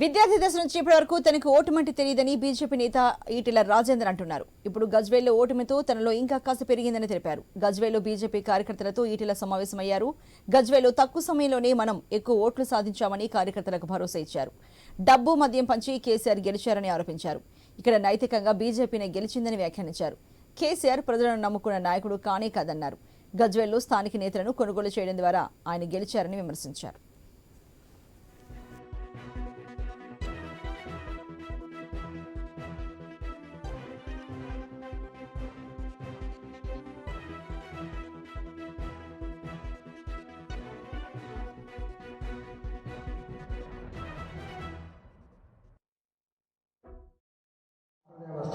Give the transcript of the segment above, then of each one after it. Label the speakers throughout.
Speaker 1: విద్యార్థి దశ నుంచి ఇప్పటి వరకు తనకు ఓటమంటే తెలియదని బీజేపీ నేత ఈటెల రాజేందర్ అంటున్నారు. ఇప్పుడు గజ్వేల్లో ఓటమితో తనలో ఇంకా కాస్త పెరిగిందని తెలిపారు. గజ్వేల్లో బీజేపీ కార్యకర్తలతో ఈటెల సమావేశమయ్యారు. గజ్వేల్లో తక్కువ సమయంలోనే మనం ఎక్కువ ఓట్లు సాధించామని కార్యకర్తలకు భరోసా ఇచ్చారు. డబ్బు మద్యం పంచి కేసీఆర్ గెలిచారని ఆరోపించారు. ఇక్కడ నైతికంగా బీజేపీని గెలిచిందని వ్యాఖ్యానించారు. కేసీఆర్ ప్రజలను నమ్ముకున్న నాయకుడు కానే కాదన్నారు. గజ్వేల్లో స్థానిక నేతలను కొనుగోలు చేయడం ద్వారా ఆయన గెలిచారని విమర్శించారు.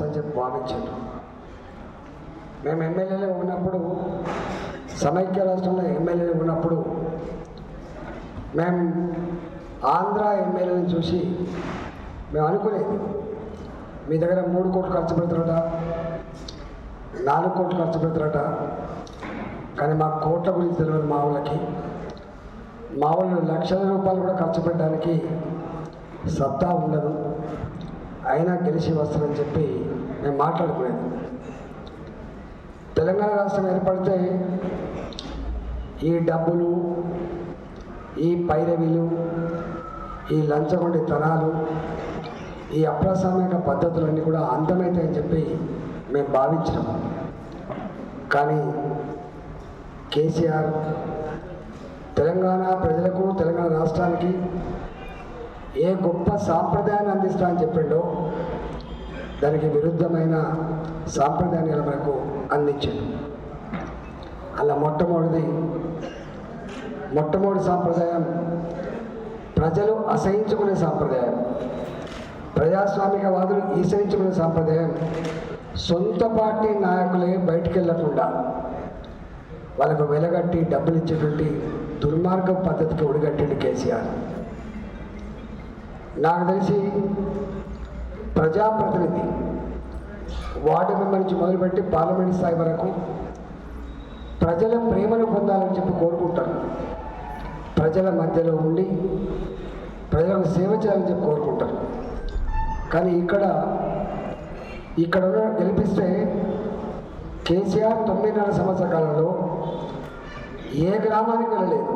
Speaker 2: అని చెప్పి భావించారు. మేము ఎమ్మెల్యేలు ఉన్నప్పుడు సమైక్య రాష్ట్రంలో ఎమ్మెల్యేలు ఉన్నప్పుడు మేము ఆంధ్ర ఎమ్మెల్యేలను చూసి మేము అనుకునేది మీ దగ్గర మూడు కోట్లు ఖర్చు పెడతారట నాలుగు కోట్లు ఖర్చు పెడతారట. కానీ మా కోట్ల గురించి తెలియదు మా వాళ్ళకి మా వాళ్ళు లక్షల రూపాయలు కూడా ఖర్చు పెట్టడానికి సత్తా ఉండదు. అయినా గెలిచి వస్తారని చెప్పి మేము మాట్లాడుకునేది. తెలంగాణ రాష్ట్రం ఏర్పడితే ఈ డబ్బులు ఈ పైరవీలు ఈ లంచగొండి తనాలు ఈ అప్రసామిక పద్ధతులన్నీ కూడా అంతమవుతాయని చెప్పి మేము భావించినాం. కానీ కేసీఆర్ తెలంగాణ ప్రజలకు తెలంగాణ రాష్ట్రానికి ఏ గొప్ప సాంప్రదాయాన్ని అందిస్తా అని చెప్పిండో దానికి విరుద్ధమైన సాంప్రదాయాన్ని మనకు అందించాడు. అలా మొట్టమొదటిది మొట్టమొదటి సాంప్రదాయం ప్రజలు అసహించుకునే సాంప్రదాయం. ప్రజాస్వామికవాదులు ఈసహించుకునే సాంప్రదాయం సొంత పార్టీ నాయకులే బయటికి వెళ్ళకుండా వాళ్ళకు వెలగట్టి డబ్బులు ఇచ్చేటువంటి దుర్మార్గ పద్ధతికి ఒడిగట్టిండు కేసీఆర్. నాకు తెలిసి ప్రజాప్రతినిధి వార్డు మెంబర్ నుంచి మొదలుపెట్టి పార్లమెంట్ స్థాయి వరకు ప్రజల ప్రేమను పొందాలని చెప్పి కోరుకుంటారు. ప్రజల మధ్యలో ఉండి ప్రజలకు సేవ చేయాలని చెప్పి కోరుకుంటారు. కానీ ఇక్కడ ఇక్కడ ఉన్న గెలిపిస్తే కేసీఆర్ తొమ్మిదిన్నర సంవత్సర కాలంలో ఏ గ్రామానికి వెళ్ళలేదు.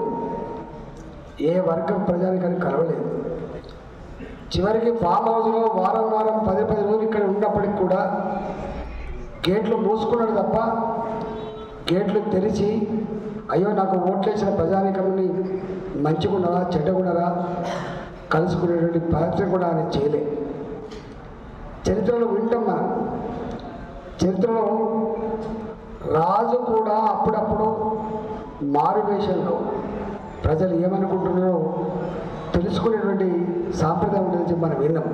Speaker 2: ఏ వర్గం ప్రజానికని కలవలేదు. చివరికి ఫామ్ హౌస్లో వారం వారం పది పది రోజులు ఇక్కడ ఉన్నప్పటికి కూడా గేట్లు మూసుకున్నాడు తప్ప గేట్లు తెరిచి అయ్యో నాకు ఓట్లేసిన ప్రజానికంని మంచిగున్నరా చెడ్డగున్నరా కలుసుకునేటువంటి ప్రయత్నం కూడా ఆయన చేయలే. చరిత్రలో వింటాం మనం చరిత్రలో రాజు కూడా అప్పుడప్పుడు మారు వేషంలో ప్రజలు ఏమనుకుంటున్నారో తెలుసుకునేటువంటి సాంప్రదాయం మనం విన్నాం.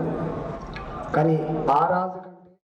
Speaker 2: కానీ ఆ రాజు